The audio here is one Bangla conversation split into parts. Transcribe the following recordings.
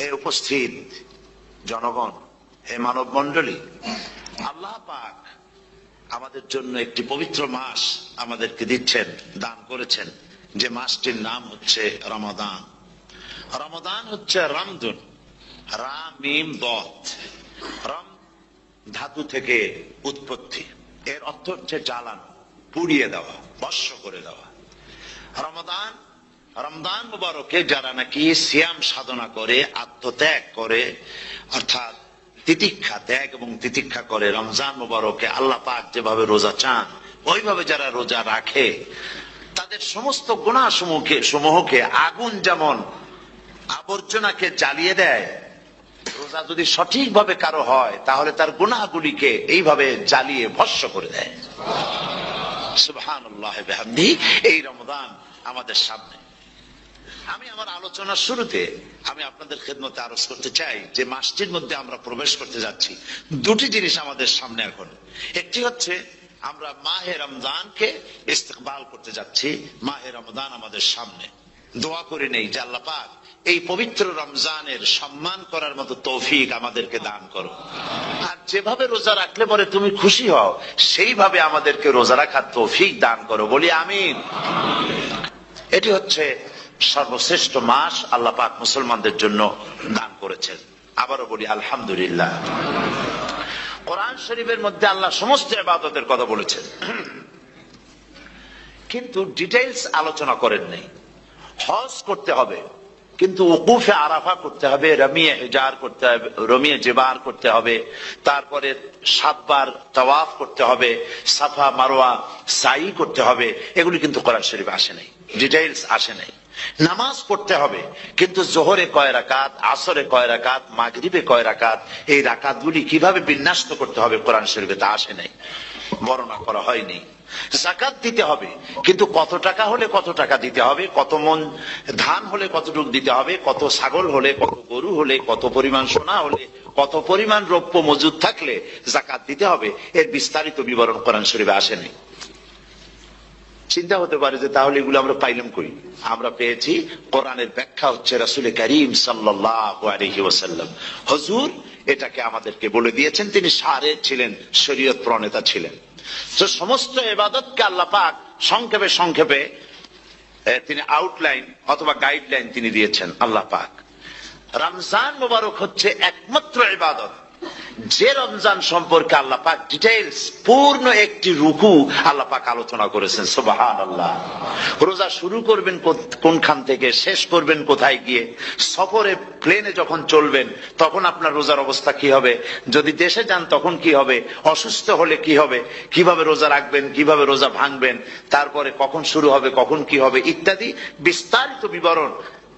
হে উপস্থিত জনগণ, হে মানব মন্ডলী আল্লাহ পাক আমাদের জন্য একটি পবিত্র মাস আমাদেরকে দিচ্ছেন, দান করেছেন। যে মাসটির নাম হচ্ছে রমাদান। রমাদান হচ্ছে রামদুন রাম মিম, দত। রাম ধাতু থেকে উৎপত্তি। এর অর্থ হচ্ছে জ্বালানো, পুড়িয়ে দেওয়া, বর্ষ করে দেওয়া। রমাদান রমদান মুবারকে যারা নাকি সিয়াম সাধনা করে, আত্মত্যাগ করে, অর্থাৎ তিতিক্ষা ত্যাগ এবং তিতিক্ষা করে রমজান মুবারকে আল্লাহ পাক যেভাবে রোজা চান, ওইভাবে যারা রোজা রাখে, তাদের সমস্ত গুণা সমূহকে সমূহকে আগুন যেমন আবর্জনাকে জ্বালিয়ে দেয়, রোজা যদি সঠিকভাবে কারও হয়, তাহলে তার গুণাগুলিকে এইভাবে জ্বালিয়ে ভস্য করে দেয়। বিহামদি, এই রমদান আমাদের সামনে। আমি আমার আলোচনার শুরুতে আমি আপনাদের খেদমতে আরজ করতে চাই যে মাসটির মধ্যে আমরা প্রবেশ করতে যাচ্ছি। দুটি জিনিস আমাদের সামনে এখন। একটি হচ্ছে, আমরা মাহে রমজানকে ইস্তেকবাল করতে যাচ্ছি। মাহে রমজান আমাদের সামনে। দোয়া করে নেই যে আল্লাহ পাক এই পবিত্র রমজানের সম্মান করার মতো তৌফিক আমাদেরকে দান করো আর যেভাবে রোজা রাখলে পরে তুমি খুশি হও, সেইভাবে আমাদেরকে রোজা রাখার তৌফিক দান করো। বলি আমিন। এটি হচ্ছে সর্বশ্রেষ্ঠ মাস আল্লাহ পাক মুসলমানদের জন্য দান করেছেন। আবারও বলি, আলহামদুলিল্লাহ। কোরআন শরীফের মধ্যে আল্লাহ সমস্ত ইবাদতের কথা বলেছেন। কিন্তু ডিটেইলস আলোচনা করেন নাই। হজ করতে হবে, কিন্তু উকুফে আরাফা করতে হবে, রমিয়ে হেজার করতে হবে, রমিয়ে জেবার করতে হবে, তারপরে সাতবার তওয়াফ করতে হবে, সাফা মারোয়া সাই করতে হবে, এগুলি কিন্তু কোরআন শরীফ আসে নাই, ডিটেইলস আসে নাই। নামাজ পড়তে হবে, কিন্তু জোহরে কয় রাকাত, আসরে কয় রাকাত, মাগরিবে কয় রাকাত, এই রাকাতগুলি কীভাবে বিন্যাস্ত করতে হবে কোরআন শরীফে তা আসে নাই, বর্ণনা করা হয়নি। জাকাত দিতে হবে, কিন্তু কত টাকা হলে কত টাকা দিতে হবে, কত মন ধান হলে কতটুকু দিতে হবে, কত ছাগল হলে, কত গরু হলে, কত পরিমাণ সোনা হলে, কত পরিমাণ রৌপ্য মজুদ থাকলে জাকাত দিতে হবে, এর বিস্তারিত বিবরণ কোরআন শরীফে আসেনি। চিন্তা হতে পারে যে তাহলে এগুলো আমরা পাইলাম কই? আমরা পেয়েছি কোরআনের ব্যাখ্যা হচ্ছে রাসুল করিম সাল্লাম হজুর এটাকে আমাদেরকে বলে দিয়েছেন, তিনি সারে ছিলেন, শরীয়ত প্রণেতা ছিলেন। তো সমস্ত এবাদতকে আল্লাহ পাক সংক্ষেপে সংক্ষেপে তিনি আউটলাইন অথবা গাইডলাইন তিনি দিয়েছেন আল্লাহ পাক। রমজান মোবারক হচ্ছে একমাত্র ইবাদত। যে রমজান সম্পর্কে আল্লাহ পাক ডিটেইলস পূর্ণ একটি রুকু আল্লাহ পাক আলোচনা করেছেন সুবাহান আল্লাহ রোজা শুরু করবেন কোনখান থেকে, শেষ করবেন কোথায় গিয়ে, সফরে প্লেনে যখন চলবেন, তখন আপনার রোজার অবস্থা কি হবে? যদি দেশে যান, তখন কি হবে? অসুস্থ হলে কি হবে? কীভাবে রোজা রাখবেন? কীভাবে রোজা ভাঙবেন? তারপরে কখন শুরু হবে? কখন কি হবে? ইত্যাদি বিস্তারিত বিবরণ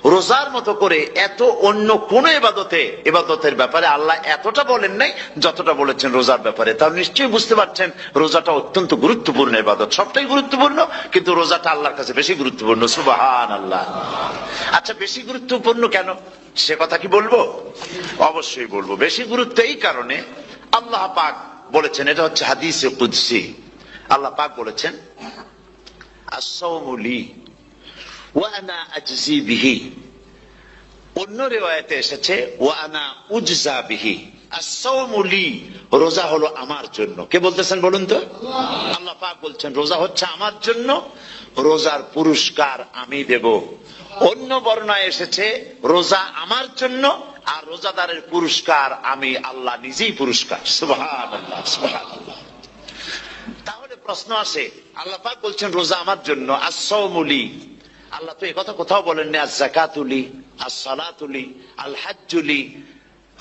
রোজার মতো করে এত অন্য কোন এবাদতে এবাদতের ব্যাপারে আল্লাহ এতটা বলেন নাই যতটা বলেছেন রোজার ব্যাপারে। তাহলে নিশ্চয়ই বুঝতে পারছেন, রোজাটা অত্যন্ত গুরুত্বপূর্ণ এবাদত সবটাই গুরুত্বপূর্ণ, কিন্তু রোজাটা আল্লাহর কাছে বেশি গুরুত্বপূর্ণ। সুবাহান আল্লাহ আচ্ছা বেশি গুরুত্বপূর্ণ কেন? সে কথা কি বলব? অবশ্যই বলব। বেশি গুরুত্ব এই কারণে আল্লাহ পাক বলেছেন, এটা হচ্ছে হাদিসে কুদসি। আল্লাহ পাক বলেছেন আসৌমুলি অন্য রেওয়ায়তে এসেছে বিহি রোজা হলো আমার জন্য। কে বলতেছেন বলুন তো? আল্লাহ পাক বলছেন, রোজা হচ্ছে আমার জন্য, রোজার পুরস্কার আমি দেব। অন্য বর্ণায় এসেছে, রোজা আমার জন্য আর রোজাদারের পুরস্কার আমি আল্লাহ নিজেই পুরস্কার। তাহলে প্রশ্ন আসে, আল্লাহ পাক বলছেন, রোজা আমার জন্য। আসৌমুলি আল্লাহ তো কথা কোথাও বলেননি আজ জাকাতুলি আজ সালাতুলি আল হাজ্জুলি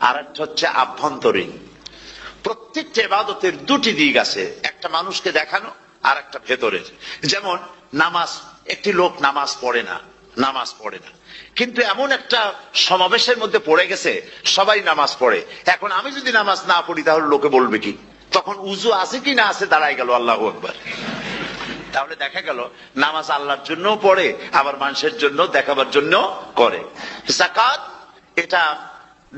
আর একটা হচ্ছে আভ্যন্তরীণ। প্রত্যেকটা ইবাদতের দুটি দিক আছে, একটা মানুষকে দেখানো আর একটা ভেতরের। যেমন, নামাজ, একটি লোক নামাজ পড়ে না, নামাজ পড়ে না। কিন্তু এমন একটা সমাবেশের মধ্যে পড়ে গেছে, সবাই নামাজ পড়ে। এখন আমি যদি নামাজ না পড়ি, তাহলে লোকে বলবে কি? তখন উজু আছে কি না আছে দাঁড়াই গেল আল্লাহ একবার তাহলে দেখা গেল, নামাজ আল্লাহর জন্য পড়ে, আবার মানুষের জন্য দেখাবার জন্য করে। জাকাত এটা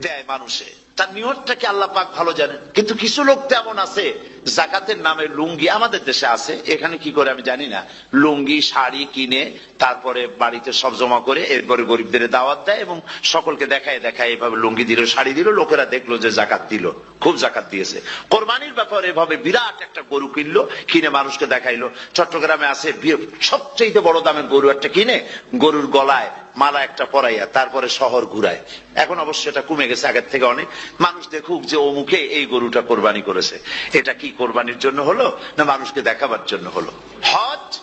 দেয় মানুষে। তার নিয়তটাকে আল্লাহ পাক ভালো জানেন। কিন্তু কিছু লোক তেমন আছে, জাকাতের নামে লুঙ্গি আমাদের দেশে আছে। এখানে কি করে আমি জানি না। লুঙ্গি, শাড়ি কিনে তারপরে বাড়িতে সব জমা করে এরপরে গরিবদের দাওয়াত দেয় এবং সকলকে দেখায় দেখায় এভাবে লুঙ্গি দিল, শাড়ি দিল, লোকেরা দেখল যে জাকাত দিল। খুব জাকাত দিয়েছে। কোরবানির ব্যাপারে এভাবে বিরাট একটা গরু কিনলো, কিনে মানুষকে দেখাইলো। চট্টগ্রামে আছে সবচেয়ে বড় দামের গরু একটা কিনে, গরুর গলায় মালা একটা পরাইয়া তারপরে শহর ঘুরায়। এখন অবশ্য এটা কমে গেছে আগের থেকে অনেক। মানুষ দেখুক যে অমুকে এই গরুটা কোরবানি করেছে। এটা কি কোরবানির জন্য হলো, না মানুষকে দেখাবার জন্য হলো? হজ?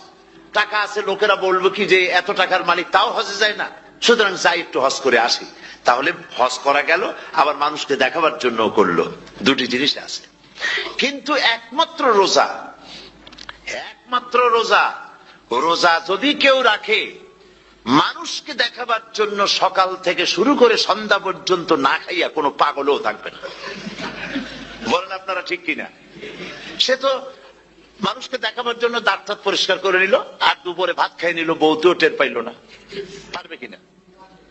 টাকা আছে, লোকেরা বলব কি যে এত টাকার মালিক, তাও হজে যায় না। সুতরাং যাই একটু হজ করে আসি। তাহলে হজ করা গেল, আবার মানুষকে দেখাবার জন্য করল। দুটি জিনিস আছে। কিন্তু একমাত্র রোজা একমাত্র রোজা রোজা যদি কেউ রাখে মানুষকে দেখাবার জন্য সকাল থেকে শুরু করে সন্ধ্যা পর্যন্ত না খাইয়া কোনো পাগলও থাকবে না। বলেন আপনারা ঠিক কিনা? সে তো মানুষকে দেখাবার জন্য দাঁত পরিষ্কার করে নিল, আর দুপুরে ভাত খাই নিল, বউতেও টের পাইল না। পারবে কিনা?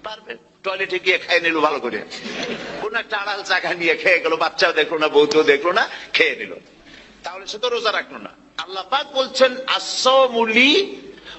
পারবে। টয়লেটে গিয়ে খাই নিল ভালো করে। কোন একটা আড়াল জায়গা নিয়ে খেয়ে গেল, বাচ্চাও দেখল না, বউতেও দেখল না, খেয়ে নিল। তাহলে সে তো রোজা রাখল না। আল্লাহ পাক বলছেন আসমুলি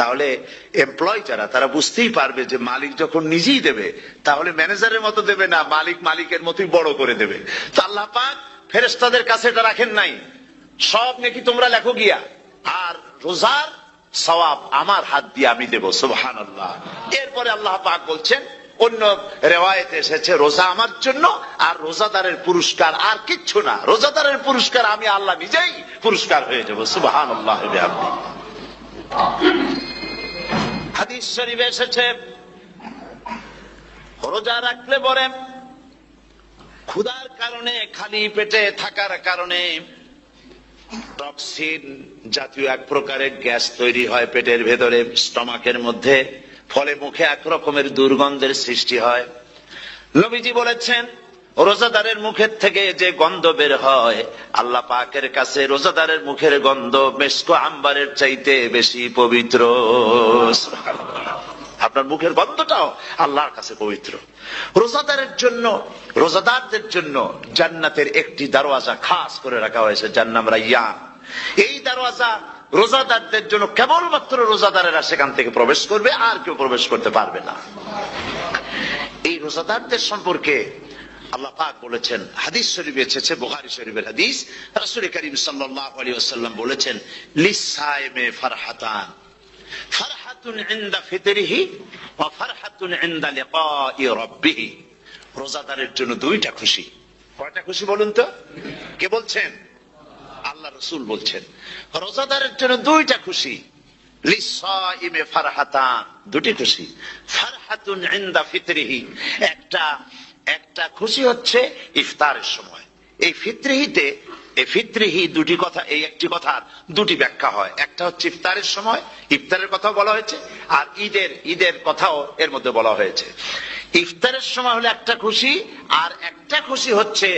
তাহলে এমপ্লয় যারা, তারা বুঝতেই পারবে যে মালিক যখন নিজেই দেবে, তাহলে ম্যানেজারের মতো দেবে না, মালিক মালিকের মতোই বড় করে দেবে। তো আল্লাহ পাক ফেরেস্তাদের কাছে এটা রাখেন নাই। সব নাকি তোমরা লেখো গিয়া, আর রোজার সওয়াব আমার হাত দিয়ে আমি দেবো সুবহান আল্লাহ এরপরে আল্লাহ পাক বলছেন, অন্য রেওয়ায়তে এসেছে, রোজা আমার জন্য, আর রোজাদারের পুরস্কার আর কিচ্ছু না। রোজাদারের পুরস্কার আমি আল্লাহ নিজেই পুরস্কার হয়ে যাব সুবহান আল্লাহ হাদিস শরীফে এসেছে রোজা রাখলে পরে ক্ষুধার কারণে, খালি পেটে থাকার কারণে টক্সিন জাতীয় এক প্রকারের গ্যাস তৈরি হয় পেটের ভেতরে, স্টমাকের মধ্যে। ফলে মুখে এক রকমের দুর্গন্ধের সৃষ্টি হয়। নবীজি বলেছেন রোজাদারের মুখের থেকে যে গন্ধ বের হয়, আল্লাহ পাকের কাছে রোজাদারের মুখের গন্ধ মেসকো আম্বারের চাইতে বেশি পবিত্র। আপনার মুখের গন্ধটাও আল্লাহর কাছে পবিত্র। রোজাদারের জন্য, রোজাদারদের জন্য জান্নাতের একটি দরওয়াজা খাস করে রাখা হয়েছে, যার নাম রাইয়ান। এই দরওয়াজা রোজাদারদের জন্য কেবলমাত্র রোজাদারেরা সেখান থেকে প্রবেশ করবে, আর কেউ প্রবেশ করতে পারবে না। এই রোজাদারদের সম্পর্কে আল্লাহ পাক বলেছেন, হাদিস শরীফ এসেছে শরীফের হাদিস। রাসূল সাল্লাল্লাহু আলাইহি ওয়াসাল্লাম বলেছেন ফারহাতান। ফারহাতুন ইনদা ফিতরিহি ওয়া ফারহাতুন ইনদা লিকাই রাব্বিহি। রোজাদারের জন্য দুইটা খুশি। কয়টা খুশি বলুন তো? কে বলছেন? আল্লাহ রসুল বলছেন, রোজাদারের জন্য দুইটা খুশি। লিসাইমে ফারহাতান, দুটি খুশি। ফারহাতুন ইনদা ফিতরিহি, একটা একটা খুশি হচ্ছে ইফতারের সময়। এই ফিতরিহিতে, এই ফিতরিহি দুটি কথা, এই একটি কথার দুটি ব্যাখ্যা হয়। একটা হচ্ছে ইফতারের সময়, ইফতারের কথাও বলা হয়েছে, আর ঈদের ঈদের কথাও এর মধ্যে বলা হয়েছে। ইফতারের সময় হলে একটা খুশি, আর একটা খুশি হচ্ছে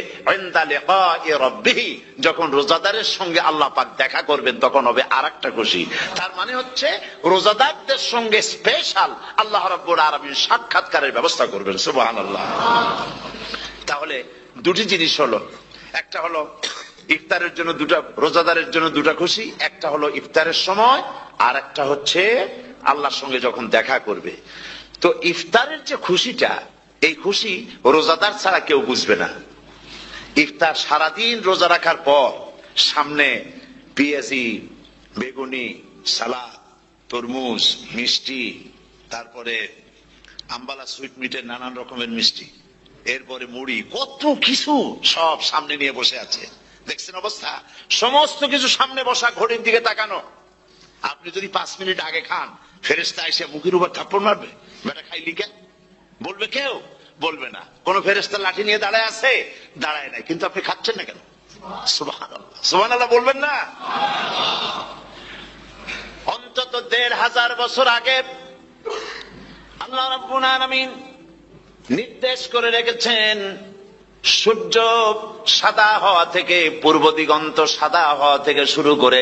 যখন রোজাদারের সঙ্গে আল্লাহ পাক দেখা করবেন, তখন হবে আর একটা খুশি। তার মানে হচ্ছে রোজাদারদের সঙ্গে স্পেশাল আল্লাহ রাব্বুল আলামিন সাক্ষাৎকারের ব্যবস্থা করবেন, সুবহানাল্লাহ। তাহলে দুটি জিনিস হলো, একটা হলো ইফতারের জন্য দুটা, রোজাদারের জন্য দুটা খুশি, একটা হলো ইফতারের সময়, আর একটা হচ্ছে আল্লাহর সঙ্গে যখন দেখা করবে। তো ইফতারের যে খুশিটা, এই খুশি রোজাদার ছাড়া কেউ বুঝবে না। ইফতার সারাদিন রোজা রাখার পর সামনে পেঁয়াজি, বেগুনি, সালাদ, তরমুজ, মিষ্টি, তারপরে আম্বালা সুইট মিটের নানান রকমের মিষ্টি, এরপরে মুড়ি, কত কিছু সব সামনে নিয়ে বসে আছে। দেখছেন অবস্থা? সমস্ত কিছু সামনে বসা, ঘড়ির দিকে তাকানো। আপনি যদি পাঁচ মিনিট আগে খান ফেরেস্তা এসে মুখের উপর থাপ্পড় মারবে? বেটা খাইলি কেন? বলবে কেউ? বলবে না। কোন ফেরেস্তা লাঠি নিয়ে দাঁড়ায় আছে? দাঁড়ায় নাই। কিন্তু আপনি খাচ্ছেন না কেন? সুবাহ বলবেন না? অন্তত দেড় হাজার বছর আগে আল্লাহ রাব্বুল নির্দেশ করে রেখেছেন, সূর্য সাদা হওয়া থেকে, পূর্ব দিগন্ত সাদা হওয়া থেকে শুরু করে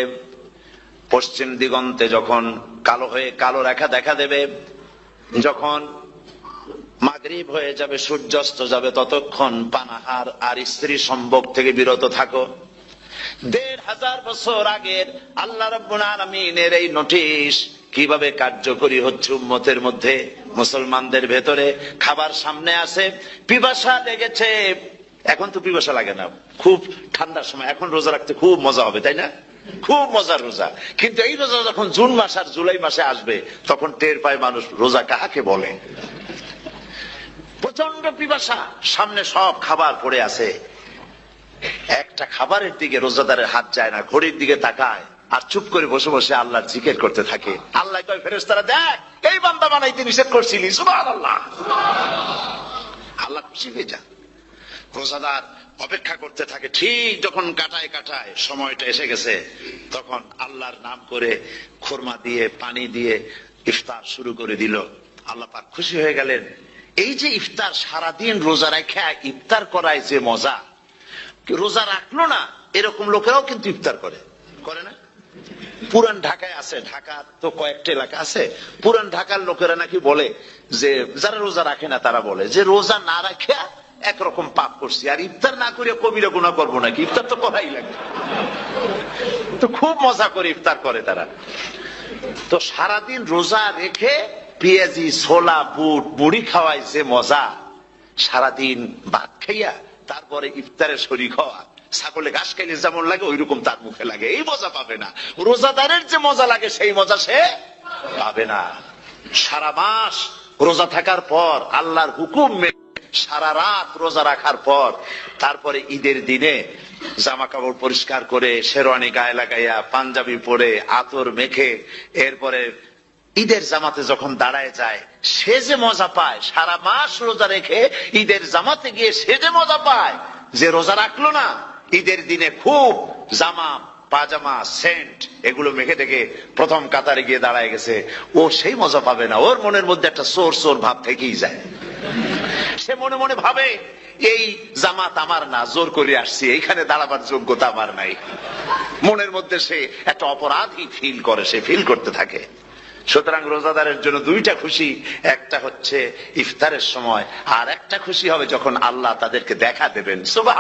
পশ্চিম দিগন্তে যখন কালো হয়ে কালো রেখা দেখা দেবে, যখন মাগরিব হয়ে যাবে, সূর্যাস্ত যাবে, ততক্ষণ পানাহার আর স্ত্রী সম্ভোগ থেকে বিরত থাকো। দেড় হাজার বছর আগের আল্লাহ রব্বুল এই নোটিশ কীভাবে কার্যকরী হচ্ছে উম্মতের মধ্যে? মুসলমানদের ভেতরে খাবার সামনে আছে, পিপাসা লেগেছে। এখন তো পিপাসা লাগে না। খুব ঠান্ডার সময়, এখন রোজা রাখতে খুব মজা হবে, তাই না? খুব মজার রোজা। কিন্তু এই রোজা যখন জুন মাস আর জুলাই মাসে আসবে, তখন টের পায় মানুষ রোজা কাহাকে বলে? প্রচণ্ড পিপাসা। সামনে সব খাবার পড়ে আছে। একটা খাবারের দিকে রোজাদারের হাত যায় না, ঘড়ির দিকে তাকায়, আর চুপ করে বসে বসে আল্লাহ জিকির করতে থাকে। আল্লাহ কয়, ফেরেশতারা, দেখ, এই বান্দা বানাইতে নিষেধ করছিলি, সুবহানাল্লাহ। আল্লাহ খুশি হয়ে যান রোজাদার অপেক্ষা করতে থাকে, ঠিক যখন কাটায় কাটায় সময়টা এসে গেছে, তখন আল্লাহর নাম করে খোরমা দিয়ে, পানি দিয়ে ইফতার শুরু করে দিল। আল্লাহ পাক খুশি হয়ে গেলেন। এই যে ইফতার সারাদিন রোজা রেখে, ইফতার করায় যে মজা রোজা রাখল না? এরকম লোকেরাও কিন্তু ইফতার করে। করে না? পুরান ঢাকায় আছে ঢাকা তো কয়েকটা এলাকা আছে। পুরান ঢাকার লোকেরা নাকি বলে যে, যারা রোজা রাখে না তারা বলে যে, রোজা না রাখে একরকম পাপ করছি, আর ইফতার না করে কবিরা গুণা করব নাকি? ইফতার তো করাই লাগে তো খুব মজা করে ইফতার করে তারা। তো সারাদিন রোজা রেখে পেঁয়াজি, ছোলা, বুট, মুড়ি খাওয়াই যে মজা, সারাদিন ভাত খাইয়া তারপরে ইফতারে শরীর হওয়া, ছাগলে ঘাস খাইলে যেমন লাগে ওই রকম তার মুখে লাগে। এই মজা পাবে না। রোজাদারের যে মজা লাগে, সেই মজা সে পাবে না। সারা মাস রোজা থাকার পর আল্লাহর হুকুম সারা রাত রোজা রাখার পর, তারপরে ঈদের দিনে জামা কাপড় পরিষ্কার করে শেরওয়ানি গায়ে লাগাইয়া পাঞ্জাবি পরে আতর মেখে, এরপরে ঈদের জামাতে যখন দাঁড়ায় যায়, সে যে মজা পায়, সারা মাস রোজা রেখে ঈদের জামাতে গিয়ে সে যে মজা পায়, যে রোজা রাখল না, ঈদের দিনে খুব জামা, পাজামা, সেন্ট, এগুলো মেখে থেকে প্রথম কাতারে গিয়ে দাঁড়ায় গেছে। ও সেই মজা পাবে না, ওর মনের মধ্যে একটা সোর সোর ভাব থেকেই যায়। সে মনে মনে ভাবে, এই জামাত আমার না, জোর করে আসছি, এইখানে দাঁড়াবার যোগ্যতা আমার নাই। মনের মধ্যে সে একটা অপরাধী ফিল করে, সে ফিল করতে থাকে। সুতরাং রোজাদারের জন্য দুইটা খুশি, একটা হচ্ছে ইফতারের সময়, আর একটা খুশি হবে যখন আল্লাহ তাদেরকে দেখা দেবেন। সুবাহ